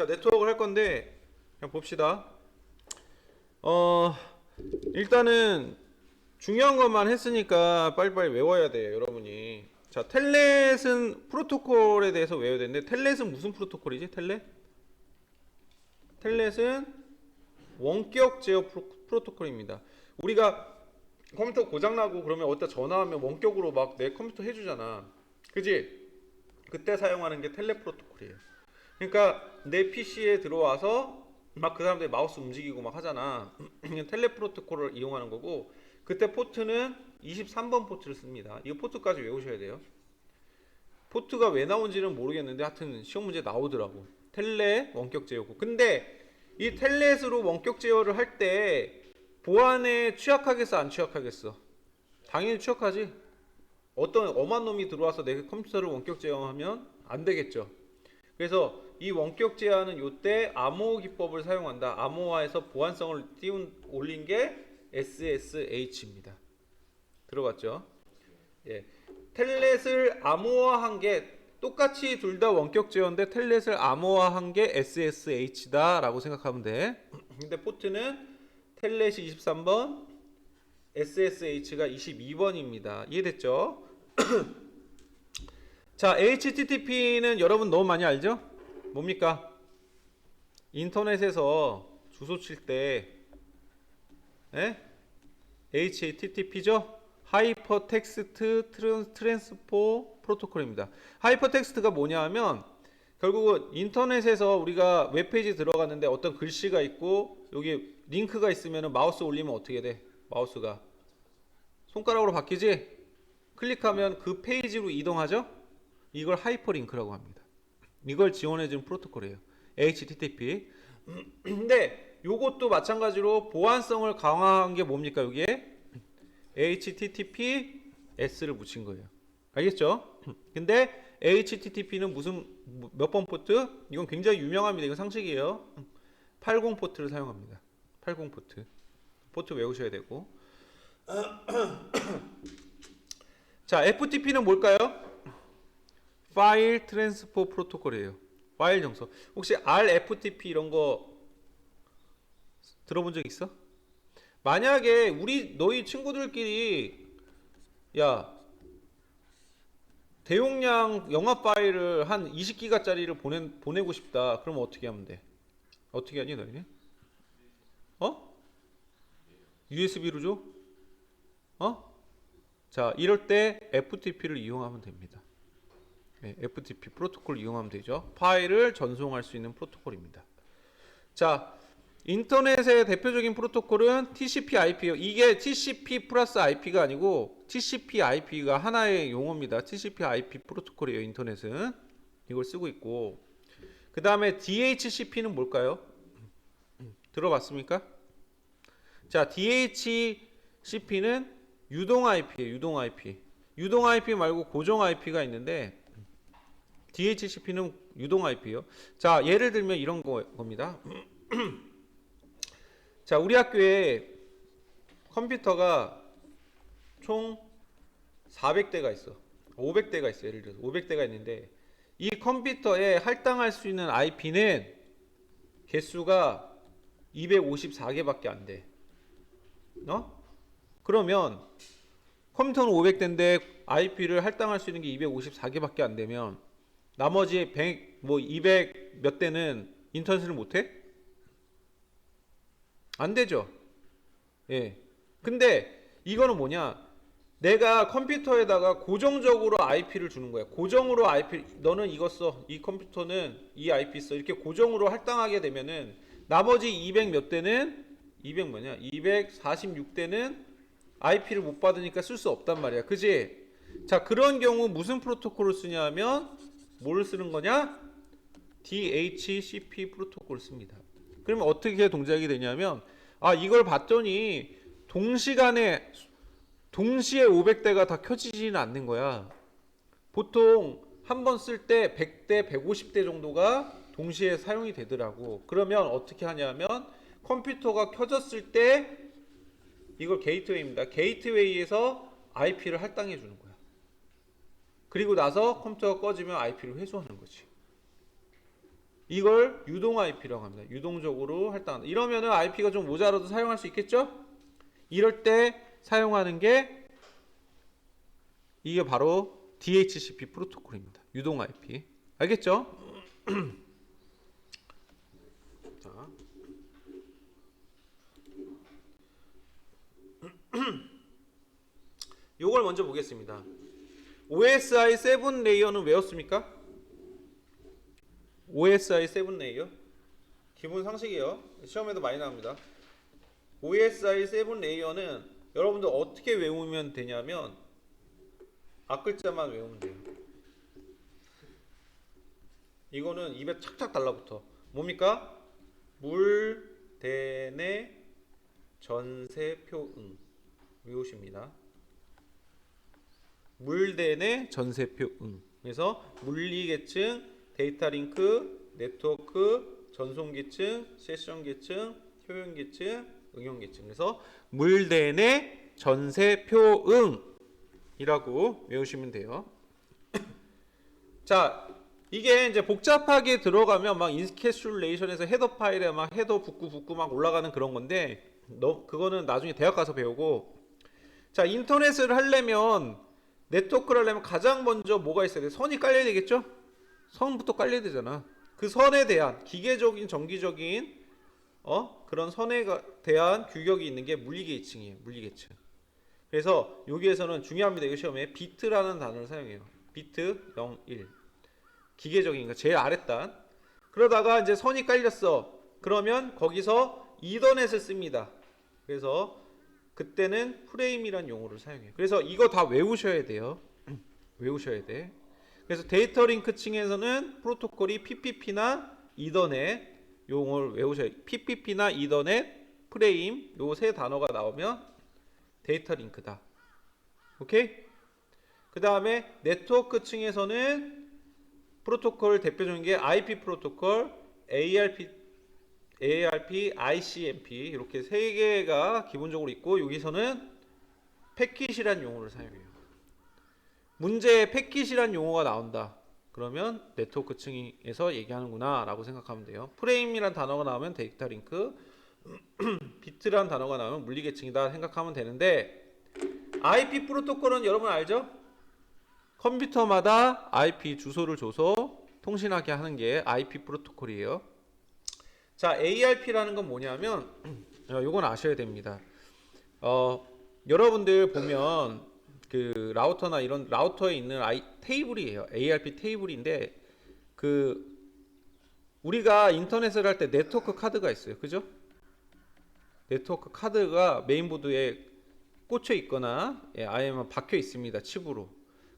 자, 네트워크를 할 건데 그냥 봅시다. 어, 일단은 중요한 것만 했으니까 빨리빨리 외워야 돼요, 여러분이. 자, 텔넷은 프로토콜에 대해서 외워야 되는데 텔넷은 무슨 프로토콜이지? 텔넷? 텔넷은 원격 제어 프로, 프로토콜입니다. 우리가 컴퓨터 고장나고 그러면 어디다 전화하면 원격으로 막 내 컴퓨터 해주잖아. 그지? 그때 사용하는 게 텔레 프로토콜이에요. 그러니까 내 PC에 들어와서 막 그 사람들이 마우스 움직이고 막 하잖아. 텔레 프로토콜을 이용하는 거고 그때 포트는 23번 포트를 씁니다. 이 포트까지 외우셔야 돼요. 포트가 왜 나온지는 모르겠는데 하여튼 시험 문제 나오더라고. 텔레 원격 제어고. 근데 이 텔넷으로 원격 제어를 할 때 보안에 취약하겠어 안 취약하겠어? 당연히 취약하지. 어떤 엄한 놈이 들어와서 내 컴퓨터를 원격 제어하면 안 되겠죠. 그래서 이 원격 제어는 요때 암호 기법을 사용한다. 암호화해서 보안성을 띄운 올린 게 SSH입니다. 들어봤죠? 예. 텔넷을 암호화한 게 똑같이 둘 다 원격 제어인데 텔넷을 암호화한 게 SSH다라고 생각하면 돼. 근데 포트는 텔넷이 23번, SSH가 22번입니다. 이해됐죠? 자, HTTP는 여러분 너무 많이 알죠? 뭡니까? 인터넷에서 주소 칠때 예? HTTP죠? 하이퍼텍스트 트랜스포 프로토콜입니다. 하이퍼텍스트가 뭐냐 하면 결국은 인터넷에서 우리가 웹페이지 들어갔는데 어떤 글씨가 있고 여기 링크가 있으면 마우스 올리면 어떻게 돼? 마우스가 손가락으로 바뀌지? 클릭하면 그 페이지로 이동하죠? 이걸 하이퍼링크라고 합니다. 이걸 지원해주는 프로토콜이에요. HTTP. 근데 요것도 마찬가지로 보안성을 강화한 게 뭡니까 여기에? HTTP S를 붙인 거예요. 알겠죠? 근데 HTTP는 무슨 몇 번 포트? 이건 굉장히 유명합니다. 이건 상식이에요. 80 포트를 사용합니다. 80 포트. 포트 외우셔야 되고. 자, FTP는 뭘까요? 파일 트랜스포 프로토콜이에요. 파일 정서. 혹시 RFTP 이런 거 들어본 적 있어? 만약에 우리 너희 친구들끼리 야 대용량 영화 파일을 한 20기가짜리를 보내 보내고 싶다. 그러면 어떻게 하면 돼? 어떻게 하니 너희는? 어? USB로 줘? 어? 자, 이럴 때 FTP를 이용하면 됩니다. 네, FTP 프로토콜 이용하면 되죠. 파일을 전송할 수 있는 프로토콜입니다. 자, 인터넷의 대표적인 프로토콜은 TCP/IP요. 이게 TCP 플러스 IP가 아니고 TCP/IP가 하나의 용어입니다. TCP/IP 프로토콜이에요. 인터넷은 이걸 쓰고 있고 그 다음에 DHCP는 뭘까요? 들어봤습니까? 자, DHCP는 유동 IP예요. 유동 IP. 유동 IP 말고 고정 IP가 있는데 DHCP는 유동 IP예요. 자, 예를 들면 이런 거, 겁니다. 자, 우리 학교에 컴퓨터가 총 400대가 있어. 500대가 있어. 예를 들어서 500대가 있는데 이 컴퓨터에 할당할 수 있는 IP는 개수가 254개밖에 안 돼. 어? 그러면 컴퓨터는 500대인데 IP를 할당할 수 있는 게 254개밖에 안 되면 나머지 100, 뭐 200 몇 대는 인터넷을 못 해? 안 되죠. 예. 근데 이거는 뭐냐? 내가 컴퓨터에다가 고정적으로 IP를 주는 거야. 고정으로 IP 너는 이거 써. 이 컴퓨터는 이 IP 써. 이렇게 고정으로 할당하게 되면은 나머지 200 몇 대는 200 뭐냐? 246대는 IP를 못 받으니까 쓸 수 없단 말이야. 그지? 자, 그런 경우 무슨 프로토콜을 쓰냐면 뭘 쓰는 거냐? DHCP 프로토콜을 씁니다. 그러면 어떻게 동작이 되냐면 아 이걸 봤더니 동시간에 동시에 500대가 다 켜지지는 않는 거야. 보통 한 번 쓸 때 100대, 150대 정도가 동시에 사용이 되더라고. 그러면 어떻게 하냐면 컴퓨터가 켜졌을 때 이걸 게이트웨이입니다. 게이트웨이에서 IP를 할당해 주는 거야. 그리고 나서 컴퓨터가 꺼지면 IP를 회수하는 거지. 이걸 유동 IP라고 합니다. 유동적으로 할당한다. 이러면은 IP가 좀 모자라도 사용할 수 있겠죠? 이럴 때 사용하는 게 이게 바로 DHCP 프로토콜입니다. 유동 IP. 알겠죠? 자. 요걸 먼저 보겠습니다. OSI 7 레이어는 외웠습니까? OSI 7 레이어 기본 상식이에요. 시험에도 많이 나옵니다. OSI 7 레이어는 여러분들 어떻게 외우면 되냐면 앞글자만 외우면 돼요. 이거는 입에 착착 달라붙어. 뭡니까? 물, 대내, 전세, 표응 외우십니다. 물대내 전세표 응. 그래서 물리계층, 데이터 링크, 네트워크, 전송계층, 세션계층, 효용계층, 응용계층. 그래서 물대내 전세표 응이라고 외우시면 돼요. 자, 이게 이제 복잡하게 들어가면 막 인스캐슐레이션에서 헤더 파일에 막 헤더 붙고 붙고 막 올라가는 그런 건데 너 그거는 나중에 대학 가서 배우고 자 인터넷을 하려면 네트워크를 하려면 가장 먼저 뭐가 있어야 돼? 선이 깔려야 되겠죠? 선부터 깔려야 되잖아. 그 선에 대한 기계적인 정기적인 어 그런 선에 가- 대한 규격이 있는 게 물리계층이에요. 물리계층. 그래서 여기에서는 중요합니다. 이 시험에 비트라는 단어를 사용해요. 비트 0, 1. 기계적인 거 제일 아랫단. 그러다가 이제 선이 깔렸어. 그러면 거기서 이더넷을 씁니다. 그래서 그때는 프레임이란 용어를 사용해요. 그래서 이거 다 외우셔야 돼요. 외우셔야 돼. 그래서 데이터 링크 층에서는 프로토콜이 PPP나 이더넷 용어를 외우셔야 돼요. PPP나 이더넷, 프레임 요 세 단어가 나오면 데이터 링크다. 오케이? 그 다음에 네트워크 층에서는 프로토콜 대표적인 게 IP 프로토콜, ARP, ARP, ICMP 이렇게 세 개가 기본적으로 있고 여기서는 패킷이란 용어를 사용해요. 문제에 패킷이란 용어가 나온다. 그러면 네트워크 층에서 얘기하는구나 라고 생각하면 돼요. 프레임이란 단어가 나오면 데이터 링크, 비트란 단어가 나오면 물리계층이다 생각하면 되는데 IP 프로토콜은 여러분 알죠? 컴퓨터마다 IP 주소를 줘서 통신하게 하는 게 IP 프로토콜이에요. 자, ARP라는 건 뭐냐면 어, 요건 아셔야 됩니다. 어, 여러분들 보면 그 라우터나 이런 라우터에 있는 아이, 테이블이에요. ARP 테이블인데 그 우리가 인터넷을 할 때 네트워크 카드가 있어요. 그죠? 네트워크 카드가 메인보드에 꽂혀 있거나 예, 아니면 박혀 있습니다. 칩으로.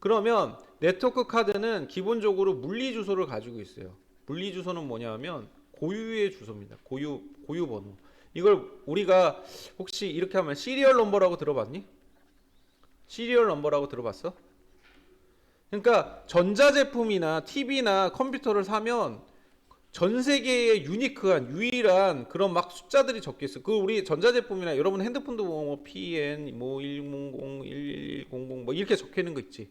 그러면 네트워크 카드는 기본적으로 물리 주소를 가지고 있어요. 물리 주소는 뭐냐면 고유의 주소입니다. 고유 고유 번호. 이걸 우리가 혹시 이렇게 하면 시리얼 넘버라고 들어봤니? 시리얼 넘버라고 들어봤어? 그러니까 전자제품이나 TV나 컴퓨터를 사면 전 세계에 유니크한 유일한 그런 막 숫자들이 적혀 있어. 그 우리 전자제품이나 여러분 핸드폰도 뭐, 뭐 PN 뭐 100, 1100 뭐 이렇게 적혀 있는 거 있지.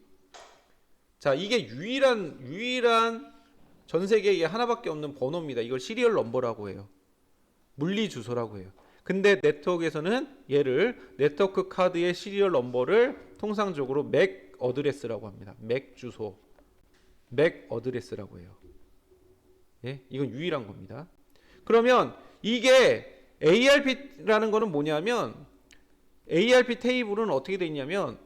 자, 이게 유일한 유일한 전 세계에 하나밖에 없는 번호입니다. 이걸 시리얼 넘버라고 해요. 물리 주소라고 해요. 근데 네트워크에서는 얘를 네트워크 카드의 시리얼 넘버를 통상적으로 맥 어드레스라고 합니다. 맥 주소. 맥 어드레스라고 해요. 예? 이건 유일한 겁니다. 그러면 이게 ARP라는 거는 뭐냐면 ARP 테이블은 어떻게 돼 있냐면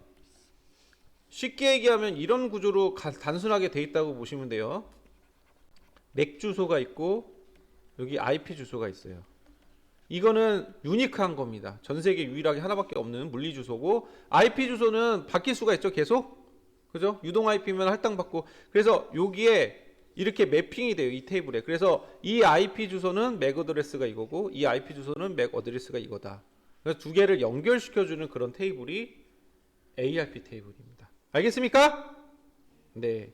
쉽게 얘기하면 이런 구조로 가- 단순하게 돼 있다고 보시면 돼요. 맥 주소가 있고 여기 IP 주소가 있어요. 이거는 유니크한 겁니다. 전 세계 유일하게 하나밖에 없는 물리 주소고 IP 주소는 바뀔 수가 있죠. 계속. 그죠? 유동 IP면 할당받고 그래서 여기에 이렇게 매핑이 돼요. 이 테이블에. 그래서 이 IP 주소는 맥 어드레스가 이거고 이 IP 주소는 맥 어드레스가 이거다. 그래서 두 개를 연결시켜 주는 그런 테이블이 ARP 테이블입니다. 알겠습니까? 네.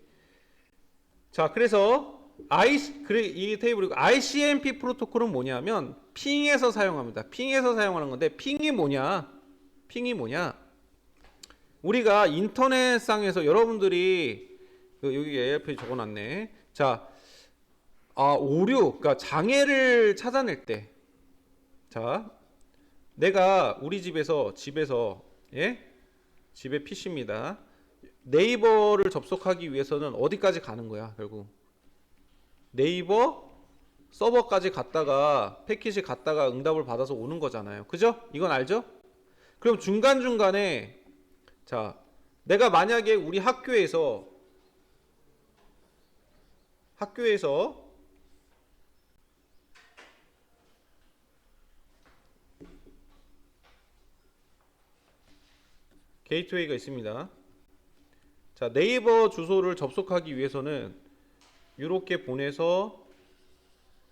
자, 그래서 I 그래 이 테이블이고 ICMP 프로토콜은 뭐냐면 핑에서 사용합니다. 핑에서 사용하는 건데 핑이 뭐냐? 핑이 뭐냐? 우리가 인터넷상에서 여러분들이 그 여기 ARP 적어놨네. 자, 아, 오류, 그러니까 장애를 찾아낼 때. 자, 내가 우리 집에서 집에서 예? 집에 PC입니다. 네이버를 접속하기 위해서는 어디까지 가는 거야, 결국. 네이버 서버까지 갔다가 패킷이 갔다가 응답을 받아서 오는 거잖아요. 그죠? 이건 알죠? 그럼 중간중간에 자, 내가 만약에 우리 학교에서 학교에서 게이트웨이가 있습니다. 자, 네이버 주소를 접속하기 위해서는 이렇게 보내서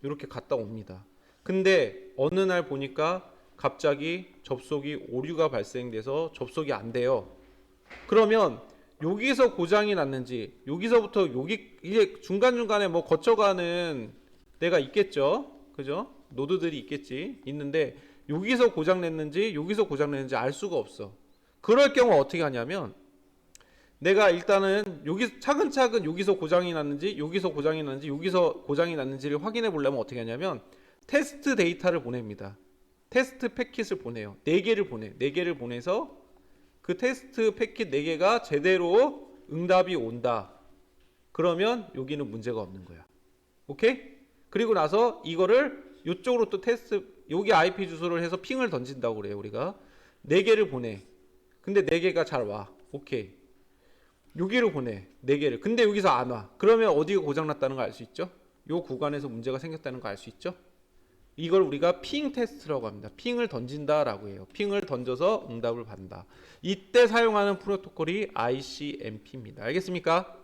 이렇게 갔다 옵니다. 근데 어느 날 보니까 갑자기 접속이 오류가 발생돼서 접속이 안 돼요. 그러면 여기서 고장이 났는지 여기서부터 여기 이제 중간중간에 뭐 거쳐가는 데가 있겠죠. 그죠? 노드들이 있겠지. 있는데 여기서 고장 냈는지 여기서 고장 냈는지 알 수가 없어. 그럴 경우 어떻게 하냐면 내가 일단은 여기 차근차근 여기서 고장이 났는지 여기서 고장이 났는지 여기서 고장이 났는지를 확인해 보려면 어떻게 하냐면 테스트 데이터를 보냅니다. 테스트 패킷을 보내요. 네 개를 보내. 네 개를 보내서 그 테스트 패킷 네 개가 제대로 응답이 온다. 그러면 여기는 문제가 없는 거야. 오케이? 그리고 나서 이거를 이쪽으로 또 테스트 여기 IP 주소를 해서 핑을 던진다고 그래요, 우리가. 네 개를 보내. 근데 네 개가 잘 와. 오케이. 여기로 보내. 네 개를. 근데 여기서 안 와. 그러면 어디가 고장 났다는 거알수 있죠? 요 구간에서 문제가 생겼다는 거알수 있죠? 이걸 우리가 핑 테스트라고 합니다. 핑을 던진다라고 해요. 핑을 던져서 응답을 받는다. 이때 사용하는 프로토콜이 ICMP입니다. 알겠습니까?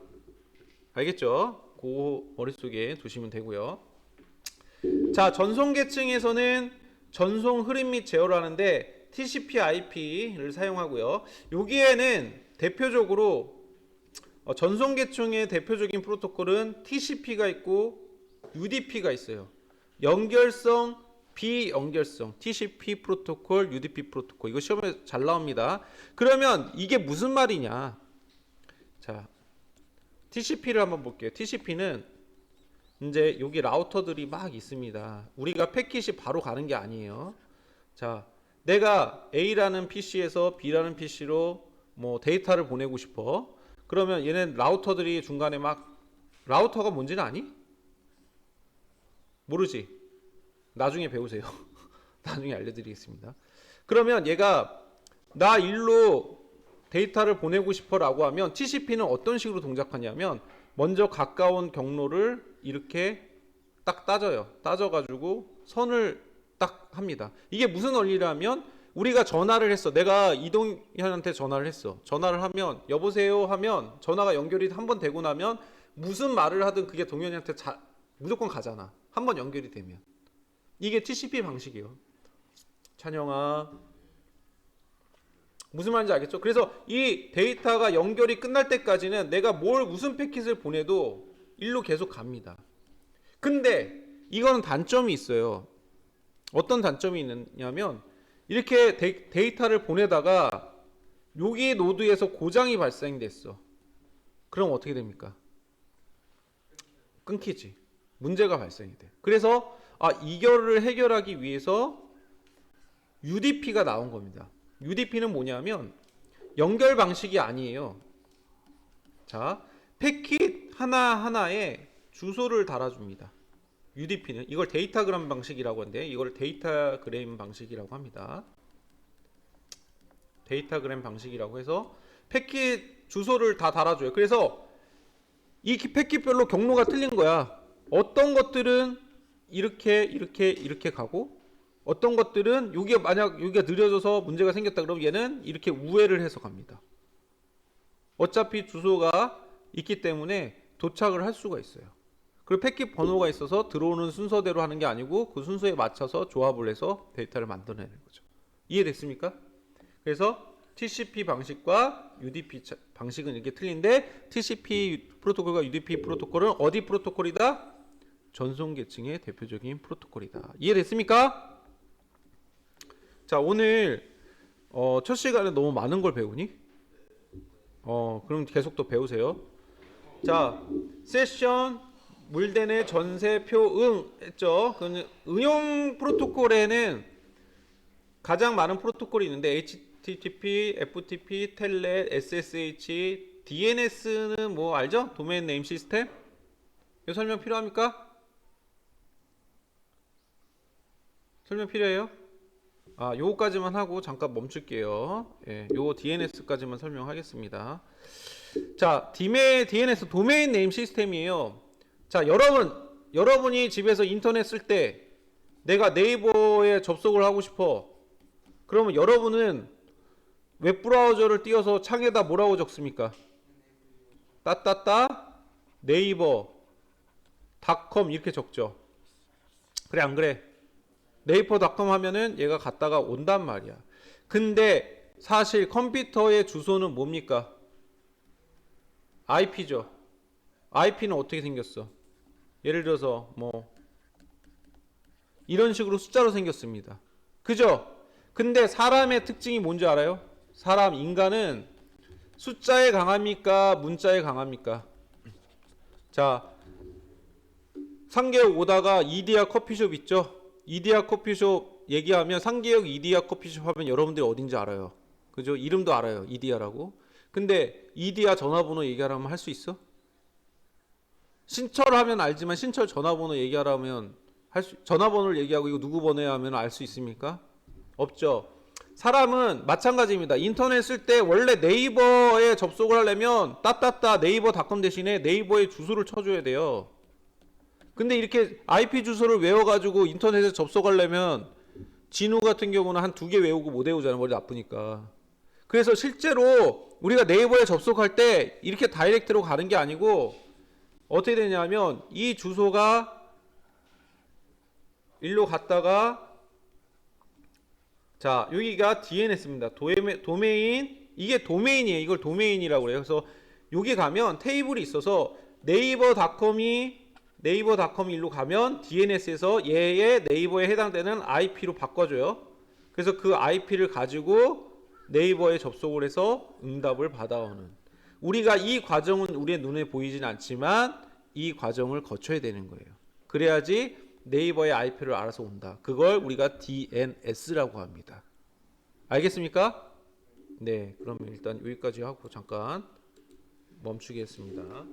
알겠죠? 그 머릿속에 두시면 되고요. 자, 전송 계층에서는 전송 흐름 및 제어를 하는데 TCP/IP를 사용하고요. 여기에는 대표적으로 어, 전송 계층의 대표적인 프로토콜은 TCP가 있고 UDP가 있어요. 연결성, 비연결성, TCP 프로토콜, UDP 프로토콜. 이거 시험에 잘 나옵니다. 그러면 이게 무슨 말이냐? 자, TCP를 한번 볼게요. TCP는 이제 여기 라우터들이 막 있습니다. 우리가 패킷이 바로 가는 게 아니에요. 자, 내가 A라는 PC에서 B라는 PC로 뭐 데이터를 보내고 싶어. 그러면 얘네 라우터들이 중간에 막 라우터가 뭔지는 아니? 모르지. 나중에 배우세요. 나중에 알려드리겠습니다. 그러면 얘가 나 일로 데이터를 보내고 싶어라고 하면 TCP는 어떤 식으로 동작하냐면 먼저 가까운 경로를 이렇게 딱 따져요. 따져가지고 선을 딱 합니다. 이게 무슨 원리라면 우리가 전화를 했어. 내가 이동현한테 전화를 했어. 전화를 하면 여보세요 하면 전화가 연결이 한 번 되고 나면 무슨 말을 하든 그게 동현이한테 자, 무조건 가잖아. 한 번 연결이 되면. 이게 TCP 방식이에요. 찬영아. 무슨 말인지 알겠죠? 그래서 이 데이터가 연결이 끝날 때까지는 내가 뭘 무슨 패킷을 보내도 일로 계속 갑니다. 근데 이거는 단점이 있어요. 어떤 단점이 있느냐면 이렇게 데, 데이터를 보내다가 여기 노드에서 고장이 발생됐어. 그럼 어떻게 됩니까? 끊기지. 문제가 발생이 돼. 그래서 아 이거를 해결하기 위해서 UDP가 나온 겁니다. UDP는 뭐냐면 연결 방식이 아니에요. 자, 패킷 하나 하나에 주소를 달아줍니다. UDP는 이걸 데이터그램 방식이라고 하는데 이걸 데이터그램 방식이라고 합니다. 데이터그램 방식이라고 해서 패킷 주소를 다 달아줘요. 그래서 이 패킷별로 경로가 틀린 거야. 어떤 것들은 이렇게 이렇게 이렇게 가고 어떤 것들은 여기가 만약 여기가 느려져서 문제가 생겼다 그러면 얘는 이렇게 우회를 해서 갑니다. 어차피 주소가 있기 때문에 도착을 할 수가 있어요. 그리고 패킷 번호가 있어서 들어오는 순서대로 하는 게 아니고 그 순서에 맞춰서 조합을 해서 데이터를 만들어내는 거죠. 이해됐습니까? 그래서 TCP 방식과 UDP 차- 방식은 이렇게 틀린데 TCP 프로토콜과 UDP 프로토콜은 어디 프로토콜이다? 전송 계층의 대표적인 프로토콜이다. 이해됐습니까? 자 오늘 어, 첫 시간에 너무 많은 걸 배우니? 어 그럼 계속 또 배우세요. 자 세션 물대내 전세표 응 했죠. 그 응용 프로토콜에는 가장 많은 프로토콜이 있는데 HTTP, FTP, 텔넷, SSH, DNS는 뭐 알죠? 도메인 네임 시스템? 이거 설명 필요합니까? 설명 필요해요? 아, 요거까지만 하고 잠깐 멈출게요. 예, 요 DNS까지만 설명하겠습니다. 자, 디메 DNS 도메인 네임 시스템이에요. 자, 여러분, 여러분이 집에서 인터넷 쓸 때 내가 네이버에 접속을 하고 싶어. 그러면 여러분은 웹브라우저를 띄워서 창에다 뭐라고 적습니까? 따따따 네이버 닷컴 이렇게 적죠. 그래 안 그래? 네이버 닷컴 하면은 얘가 갔다가 온단 말이야. 근데 사실 컴퓨터의 주소는 뭡니까? IP죠. IP는 어떻게 생겼어? 예를 들어서 뭐 이런 식으로 숫자로 생겼습니다. 그죠? 근데 사람의 특징이 뭔지 알아요? 사람 인간은 숫자에 강합니까? 문자에 강합니까? 자, 상계역 오다가 이디야 커피숍 있죠? 이디야 커피숍 얘기하면 상계역 이디야 커피숍 하면 여러분들이 어딘지 알아요. 그죠? 이름도 알아요. 이디야라고. 근데 이디야 전화번호 얘기하라면 할 수 있어? 신철하면 알지만 신철 전화번호 얘기하라면 할 수, 전화번호를 얘기하고 이거 누구 번호야 하면 알 수 있습니까? 없죠. 사람은 마찬가지입니다. 인터넷 쓸 때 원래 네이버에 접속을 하려면 따따따 네이버닷컴 대신에 네이버의 주소를 쳐줘야 돼요. 근데 이렇게 IP 주소를 외워가지고 인터넷에 접속하려면 진우 같은 경우는 한 두 개 외우고 못 외우잖아 머리 나쁘니까. 그래서 실제로 우리가 네이버에 접속할 때 이렇게 다이렉트로 가는 게 아니고 어떻게 되냐면 이 주소가 일로 갔다가 자 여기가 DNS입니다. 도메, 도메인 이게 도메인이에요. 이걸 도메인이라고 그래요. 그래서 여기 가면 테이블이 있어서 네이버닷컴이 네이버닷컴 일로 가면 DNS에서 얘의 네이버에 해당되는 IP로 바꿔줘요. 그래서 그 IP를 가지고 네이버에 접속을 해서 응답을 받아오는. 우리가 이 과정은 우리의 눈에 보이진 않지만 이 과정을 거쳐야 되는 거예요. 그래야지 네이버의 IP를 알아서 온다. 그걸 우리가 DNS라고 합니다. 알겠습니까? 네, 그러면 일단 여기까지 하고 잠깐 멈추겠습니다.